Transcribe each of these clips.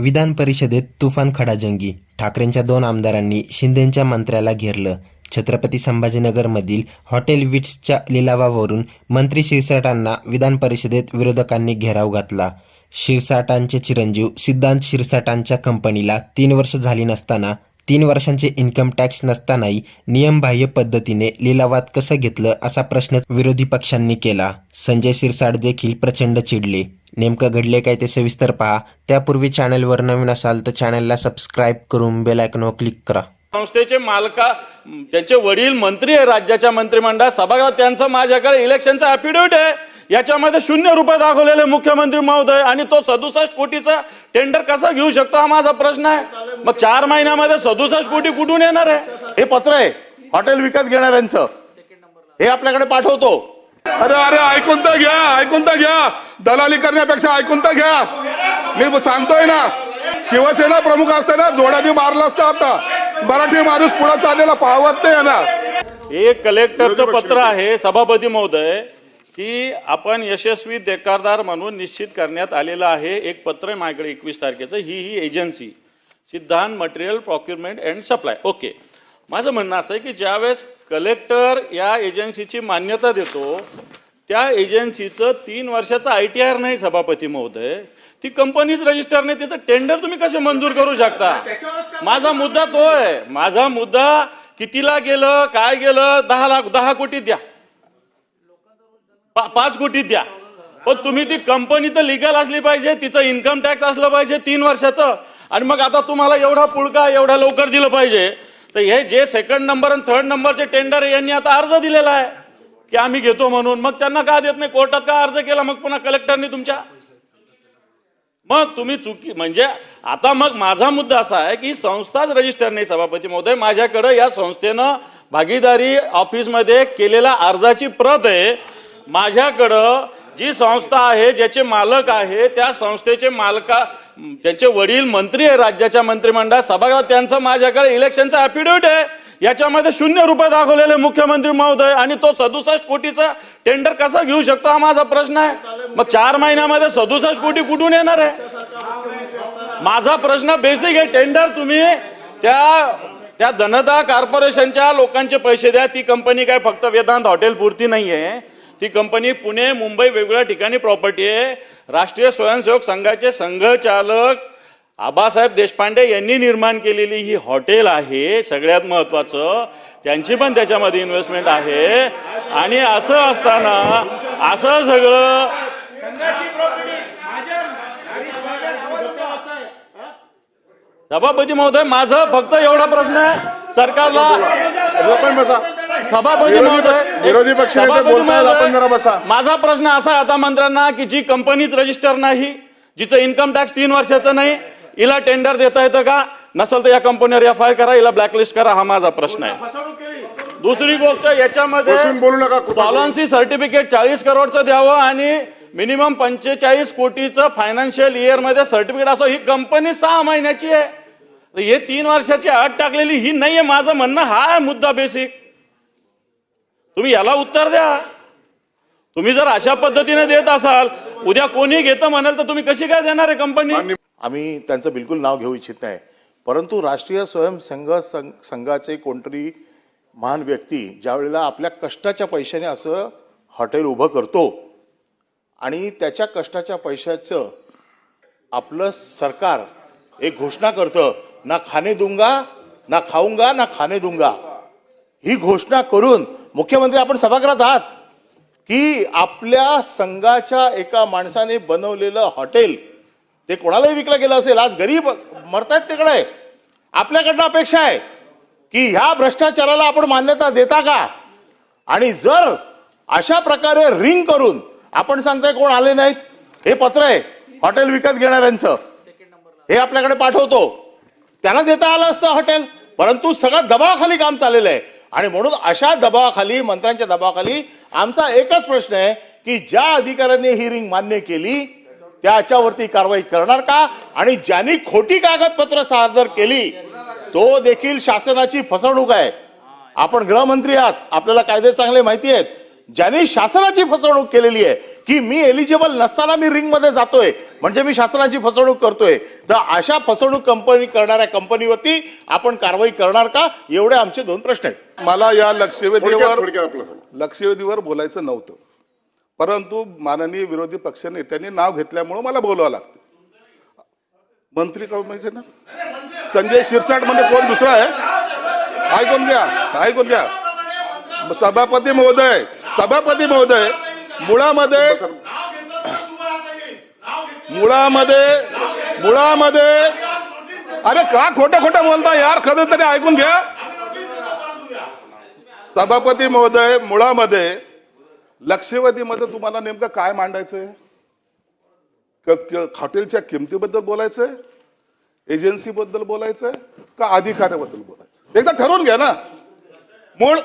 विधान परिषदेत तुफान खडाजंगी. ठाकरेंच्या दोन आमदारांनी शिंदेंच्या मंत्र्याला घेरलं. छत्रपती संभाजीनगरमधील हॉटेल विट्सच्या लिलावावरून मंत्री शिरसाटांना विधान परिषदेत विरोधकांनी घेराव घातला. शिरसाटांचे चिरंजीव सिद्धांत शिरसाटांच्या कंपनीला तीन वर्ष झाली नसताना तीन वर्षांचे इन्कम टॅक्स नसतानाही नियमबाह्य पद्धतीने लिलावात कसं घेतलं असा प्रश्न विरोधी पक्षांनी केला. संजय शिरसाट देखील प्रचंड चिडले. नेमकं घडले काय ते सविस्तर पहा. त्यापूर्वी चॅनलवर नवीन असाल तर चॅनलला सबस्क्राईब करून बेलायकनवर क्लिक करा. संस्थेचे मालका त्यांचे वडील मंत्री आहे राज्याच्या मंत्रिमंडळात. सभागृहात त्यांचं माझ्याकडे इलेक्शनचा ॲफिडेव्हिट आहे. याच्यामध्ये शून्य रुपये दाखवलेले मुख्यमंत्री महोदय आणि तो सदुसष्ट कोटीचा टेंडर कसा घेऊ शकतो हा माझा प्रश्न आहे. मग चार महिन्यामध्ये सदुसष्ट कोटी कुठून येणार आहे? हे पत्र आहे. हॉटेल विकत घेणाऱ्यांचं. हे आपल्याकडे पाठवतो. अरे अरे ऐकून तर घ्या ऐकून तर घ्या. दलाली करण्यापेक्षा ऐकून तर घ्या. मी सांगतोय ना शिवसेना प्रमुख असताना जोड्याने मारला असता आता. मराठी माणूस पुढे चाललेला पाहत नाही ना. हे कलेक्टरचं पत्र आहे सभापती महोदय. की आपण यशस्वी देकारदार म्हणून निश्चित करण्यात आलेलं आहे. एक पत्र आहे माझ्याकडे एकवीस तारखेचं. ही ही agency Siddhant material procurement and supply okay माझं म्हणणं असं आहे की ज्यावेळेस कलेक्टर या एजन्सीची मान्यता देतो त्या एजन्सीचं तीन वर्षाचं आय टी आर नाही सभापती महोदय. ती कंपनीच रजिस्टर नाही. त्याचं टेंडर तुम्ही कसे मंजूर करू शकता? माझा मुद्दा तो आहे. माझा मुद्दा कितीला गेलं काय गेलं? दहा लाख दहा कोटी द्या. पा- पाच कोटी द्या. पण तुम्ही ती कंपनी तर लिगल असली पाहिजे तिचं इन्कम टॅक्स असलं पाहिजे तीन वर्षाचं. आणि मग आता तुम्हाला एवढा पुळका एवढा लवकर दिलं पाहिजे. तर हे जे सेकंड नंबर आणि थर्ड नंबरचे टेंडर यांनी आता अर्ज दिलेला आहे. की आम्ही घेतो म्हणून. मग त्यांना का देत नाही? कोर्टात का अर्ज केला? मग पुन्हा कलेक्टरनी तुमच्या? मग तुम्ही चुकी म्हणजे आता मग माझा मुद्दा असा आहे की संस्थाच रजिस्टर नाही सभापती महोदय. माझ्याकडे या संस्थेनं भागीदारी ऑफिसमध्ये केलेल्या अर्जाची प्रत आहे. माझ्याकडं जी संस्था आहे ज्याचे मालक आहे त्या संस्थेचे मालका त्यांचे वडील मंत्री आहे राज्याच्या मंत्रिमंडळात सभागृहात त्यांचं माझ्याकडे इलेक्शनचा ॲफिडेव्हिट आहे. याच्यामध्ये शून्य रुपये दाखवलेले मुख्यमंत्री महोदय आणि तो सदुसष्ट कोटीचा टेंडर कसा घेऊ शकतो हा माझा प्रश्न आहे. मग चार महिन्यामध्ये सदुसष्ट कोटी कुठून येणार आहे? माझा प्रश्न बेसिक आहे. टेंडर तुम्ही त्या त्या धनदा कॉर्पोरेशनच्या लोकांचे पैसे द्या. ती कंपनी काय फक्त वेदांत हॉटेल पुरती नाही आहे ती कंपनी पुणे मुंबई वेगवेगळ्या ठिकाणी प्रॉपर्टी आहे. राष्ट्रीय स्वयंसेवक संघाचे संघचालक आबासाहेब देशपांडे यांनी निर्माण केलेली ही हॉटेल आहे सगळ्यात महत्वाचं. त्यांची पण त्याच्यामध्ये इन्व्हेस्टमेंट आहे. आणि असं असताना असं सगळं सभापती महोदय माझं फक्त एवढा प्रश्न आहे. सरकारला बसा. सभापती महोदय पक्ष- विरोधी पक्षनेते सभापती बोलतायत, महोदय, आपण जरा बसा. माझा प्रश्न असा आहे आता मंत्र्यांना की जी कंपनीच रजिस्टर नाही जिचं इन्कम टॅक्स तीन वर्षाचं नाही हिला टेंडर देता येतं का? नसेल तर या कंपनीवर एफ आय करा हिला ब्लॅकलिस्ट करा हा माझा प्रश्न आहे. दुसरी गोष्ट याच्यामध्ये बसून बोलू नका सॉलन्सी सर्टिफिकेट चाळीस करोडचं द्यावं आणि मिनिमम पंचेचाळीस कोटीचं फायनान्शियल इयरमध्ये सर्टिफिकेट असं ही कंपनी सहा महिन्याची आहे. तर हे तीन वर्षाची अट टाकलेली ही नाहीये माझं म्हणणं हा आहे मुद्दा बेसिक तुम्ही याला उत्तर द्या. तुम्ही जर अशा पद्धतीने देत असाल उद्या कोणी घेतं म्हणाल तर तुम्ही कशी काय देणार आहे कंपनी आम्ही त्यांचं बिलकुल नाव घेऊ इच्छित नाही. परंतु राष्ट्रीय स्वयंसंघ संघ संघाचे कोणतरी महान व्यक्ती ज्या वेळेला आपल्या कष्टाच्या पैशाने असं हॉटेल उभं करतो आणि त्याच्या कष्टाच्या पैशाचं आपलं सरकार एक घोषणा करतं ना खाणे दुंगा ना खाऊंगा ना खाणे दुंगा. ही घोषणा करून मुख्यमंत्री आपण सभागृहात आहात की आपल्या संघाच्या एका माणसाने बनवलेलं हॉटेल ते कोणालाही विकलं गेलं असेल आज गरीब मरतायत तिकडे. आपल्याकडनं अपेक्षा आहे की ह्या भ्रष्टाचाराला आपण मान्यता देता का? आणि जर अशा प्रकारे रिंग करून आपण सांगताय कोण आले नाहीत हे पत्र आहे हॉटेल विकत घेणाऱ्यांचं. हे आपल्याकडे पाठवतो. त्यांना देता आलं असतं हॉटेल परंतु सगळं दबावाखाली काम चाललेलं आहे. आणि म्हणून अशा दबावाखाली मंत्र्यांच्या दबावाखाली आमचा एकच प्रश्न आहे की ज्या अधिकाऱ्यांनी ही रिंग मान्य केली त्याच्यावरती कारवाई करणार का? आणि ज्यांनी खोटी कागदपत्र सादर केली तो देखील शासनाची फसवणूक आहे. आपण गृहमंत्री आहात आपल्याला कायदे चांगले माहिती आहेत. ज्यांनी शासनाची फसवणूक केलेली आहे की मी एलिजिबल नसताना मी रिंगमध्ये जातोय म्हणजे मी शासनाची फसवणूक करतोय. तर अशा फसवणूक कंपनी करणाऱ्या कंपनीवरती आपण कारवाई करणार का? एवढे आमचे दोन प्रश्न आहेत. मला या लक्षवेधीवर. लक्षवेधीवर बोलायचं नव्हतं. परंतु माननीय विरोधी पक्षनेत्यांनी नाव घेतल्यामुळं मला बोलावं लागतं. मंत्री कोण म्हणजे ना? संजय शिरसाट म्हणजे कोण दुसरा आहे? ऐकून घ्या ऐकून घ्या. सभापती महोदय सभापती महोदय मुळामध्ये मुळामध्ये मुळामध्ये अरे का खोटं खोटं बोलता यार? खर तरी ऐकून घ्या. सभापती महोदय मुळामध्ये लक्षवेधीमध्ये तुम्हाला नेमकं काय मांडायचंय? हॉटेलच्या किमतीबद्दल बोलायचंय? एजन्सीबद्दल बोलायचंय? का अधिकाऱ्याबद्दल बोलायचं एकदा ठरवून घ्या ना. मूळ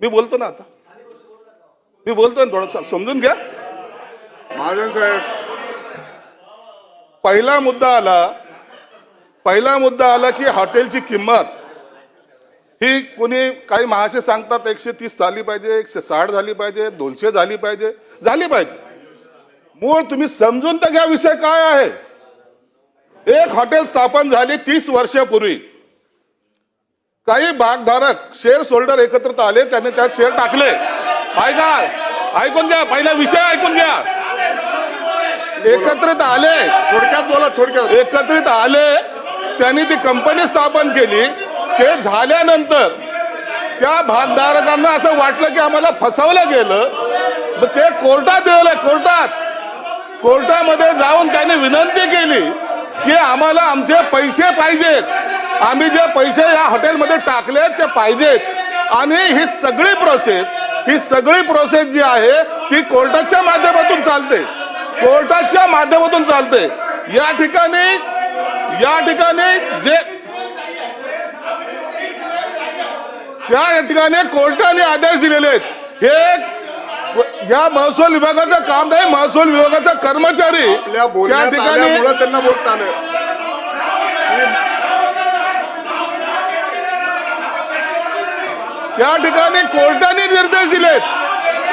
मी बोलतो ना आता. मी बोलतोय थोडं समजून घ्या. महाजन साहेब. पहिला मुद्दा आला पहिला मुद्दा आला की हॉटेलची किंमत. ही कोणी काही महाशय सांगतात एकशे तीस झाली पाहिजे एकशे साठ झाली पाहिजे दोनशे झाली पाहिजे. झाली पाहिजे. मूळ तुम्ही समजून तर घ्या विषय काय आहे. एक हॉटेल स्थापन झाली तीस वर्षापूर्वी. काही भागधारक शेअर होल्डर एकत्रित आले त्यांनी त्यात शेअर टाकले. ऐका ऐकून घ्या पहिला विषय ऐकून घ्या. एकत्रित आले. थोडक्यात बोला थोडक्यात. एकत्रित आले. त्यांनी ती कंपनी स्थापन केली. ते झाल्यानंतर त्या भागधारकांना असं वाटलं की आम्हाला फसवलं गेलं. मग ते कोर्टात दिलं कोर्टात. कोर्टामध्ये जाऊन त्यांनी विनंती केली की आम्हाला आमचे पैसे पाहिजेत. आम्ही जे पैसे या हॉटेलमध्ये टाकले ते पाहिजेत. आणि ही सगळी प्रोसेस ही सगळी प्रोसेस जी आहे ती कोर्टाच्या माध्यमातून चालते. कोर्टाच्या माध्यमातून चालते. या ठिकाणी या ठिकाणी जे त्या ठिकाणी कोर्टाने आदेश दिलेले आहेत. हे या महसूल विभागाचं काम नाही महसूल विभागाचा कर्मचारी त्या ठिकाणी त्यांना बोलता आलं. त्या ठिकाणी कोर्टाने निर्देश दिलेत.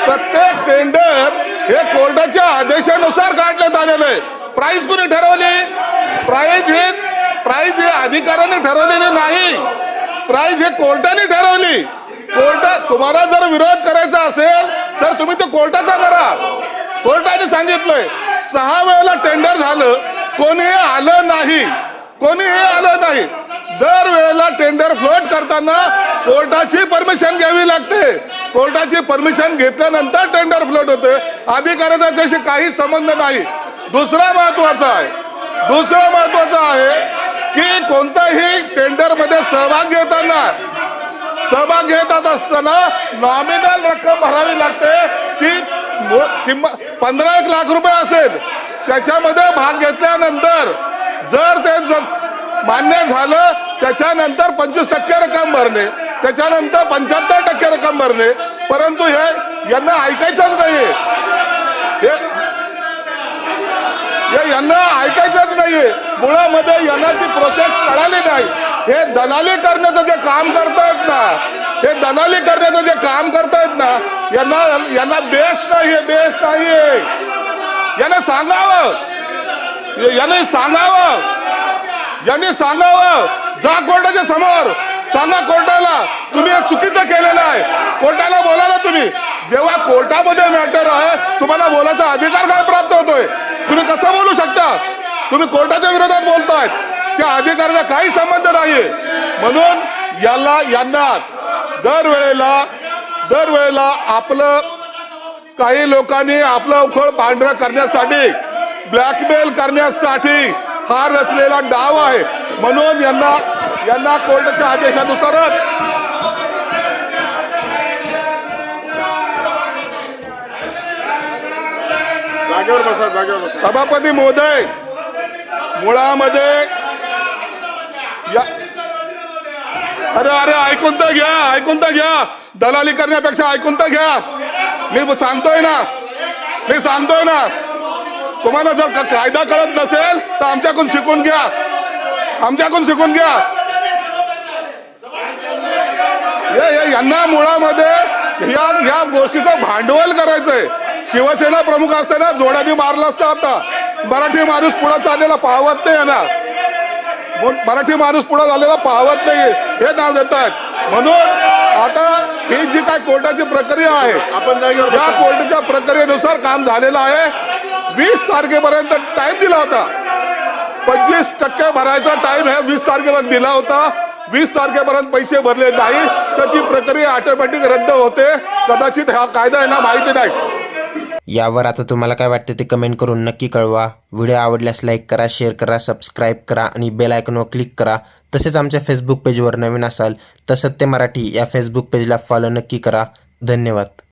प्रत्येक टेंडर हे कोर्टाच्या आदेशानुसार काढण्यात आलेलं आहे. प्राइस कोणी ठरवली? प्राइस हे प्राइस हे अधिकाऱ्याने ठरवलेली नाही. प्राइस हे कोर्टाने ठरवली. कोर्टात तुम्हाला जर विरोध करायचा असेल तर तुम्ही तो कोर्टाचा करा. कोर्टाने सांगितलंय सहा वेळेला टेंडर झालं कोणी हे आलं नाही. कोणी हे आलं नाही. दर वेळेला टेंडर फ्लोट करताना कोर्टाची परमिशन घ्यावी लागते. कोर्टाची परमिशन घेतल्यानंतर टेंडर फ्लोट होते. अधिकाऱ्याचा काही संबंध नाही. दुसरा महत्त्वाचा आहे. दुसरं महत्वाचं आहे की कोणत्याही टेंडरमध्ये सहभाग घेताना सहभाग घेतात असताना नॉमिनल रक्कम भरावी लागते. ती किंमत पंधरा एक लाख रुपये असेल. त्याच्यामध्ये भाग घेतल्यानंतर जर ते मान्य झालं त्याच्यानंतर पंचवीस टक्के रक्कम भरणे त्याच्यानंतर पंच्याहत्तर टक्के रक्कम भरणे परंतु हे यांना ऐकायचंच नाहीये. हे हे यांना ऐकायचंच नाहीये. मुळामध्ये यांना ती प्रोसेस कळाली नाही. हे दलाली करण्याचं जे काम करतायत ना हे दलाली करण्याचं जे काम करतायत ना यांना यांना बेस नाहीये बेस नाहीये. यांना सांगावं. यांना सांगावं. यांनी सांगावं. जा कोर्टाच्या समोर. सांगा कोर्टाला तुम्ही हे चुकीचं केलेलं आहे. कोर्टाला बोलायला तुम्ही. जेव्हा कोर्टामध्ये मॅटर आहे तुम्हाला बोलायचा अधिकार काय प्राप्त होतोय? तुम्ही कसं बोलू शकता? तुम्ही कोर्टाच्या विरोधात बोलतायत. त्या अधिकाराचा काही संबंध नाहीये. म्हणून याला यांना दरवेळेला दरवेळेला आपलं काही लोकांनी आपलं उखळ पांढरं करण्यासाठी ब्लॅकमेल करण्यासाठी हा रचलेला डाव आहे. म्हणून यांना यांना कोर्टाच्या आदेशानुसारच. जागेवर बसा जागेवर बसा. सभापती महोदय मुळामध्ये या अरे अरे ऐकून तर घ्या ऐकून तर घ्या. दलाली करण्यापेक्षा ऐकून तर घ्या. मी सांगतोय ना. मी सांगतोय ना. तुम्हाला जर कायदा कळत नसेल तर आमच्याकडून शिकून घ्या. आमच्याकडून शिकून घ्या. यांना मुळामध्ये या या गोष्टीचं भांडवल करायचंय. शिवसेना प्रमुख असताना जोड्याने मारला असता आता. मराठी माणूस पुढे चाललेला पाहवत नाही ना मग मराठी माणूस पुढे झालेला पाहवत नाही. हे नाव घेत आहेत म्हणून आता ही जी काय कोर्टाची प्रक्रिया आहे आपण या कोर्टाच्या प्रक्रियेनुसार काम झालेलं आहे. वीस तारखेपर्यंत टाइम दिला होता. पंचवीस टक्के भरायचा टाइम ह्या वीस तारखेपर्यंत दिला होता. वीस तारखेपर्यंत पैसे भरले नाही. तर ती प्रक्रिया ऑटोमॅटिक रद्द होते. कदाचित हा कायदा यांना माहिती नाही. यावर आता तुम्हाला काय वाटते ते कमेंट करून नक्की कळवा. व्हिडिओ आवडल्यास लाईक करा शेअर करा सबस्क्राईब करा आणि बेल आयकॉनवर क्लिक करा. तसेच आमच्या फेसबुक पेजवर नवीन असाल तर सत्य मराठी या फेसबुक पेजला फॉलो नक्की करा. धन्यवाद.